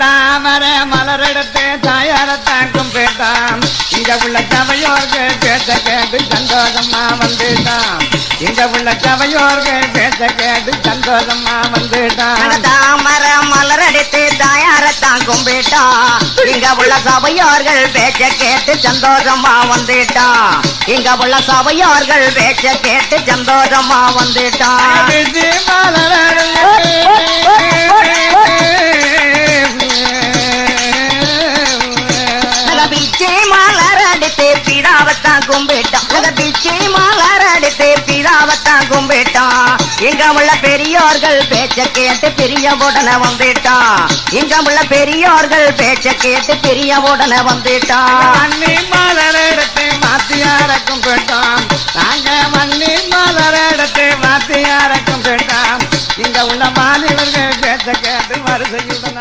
தாமர மலரெடுத்து தாயாரத்தான் கும்பிட்டான் இங்க உள்ள சபையோர்கள் பேச கேட்டு சந்தோஷமா வந்துட்டான். இங்க உள்ள சபையோர்கள் பேச கேட்டு சந்தோஷமா வந்துட்டான். தாமர மலரடித்து தாயாரத்தான் கும்பிட்டான் இங்க உள்ள சபையோர்கள் பேச்ச கேட்டு சந்தோஷமா வந்துட்டான். இங்க உள்ள சபையோர்கள் பேச்ச கேட்டு சந்தோஷமா வந்துட்டான். பிச்சை மலரடித்து பிதாவத்தான் கும்பிட்டான். பிச்சை மலரடித்து பிதாவத்தான் கும்பிட்டான். இங்க உள்ள பெரியோர்கள் பேச்ச கேட்டு பெரிய உடனே வந்துட்டான். இங்க உள்ள பெரியோர்கள் பேச்ச கேட்டு பெரிய உடனே வந்துட்டான். மண்ணி மலரெடுத்து மாத்தியாரக்கும் போயிட்டோம் நாங்க மண்ணி மலரெடுத்து மாத்தியார போயிட்டோம் இங்க உள்ள மாநிலர்கள் பேச்ச கேட்டு வரிசையுடன்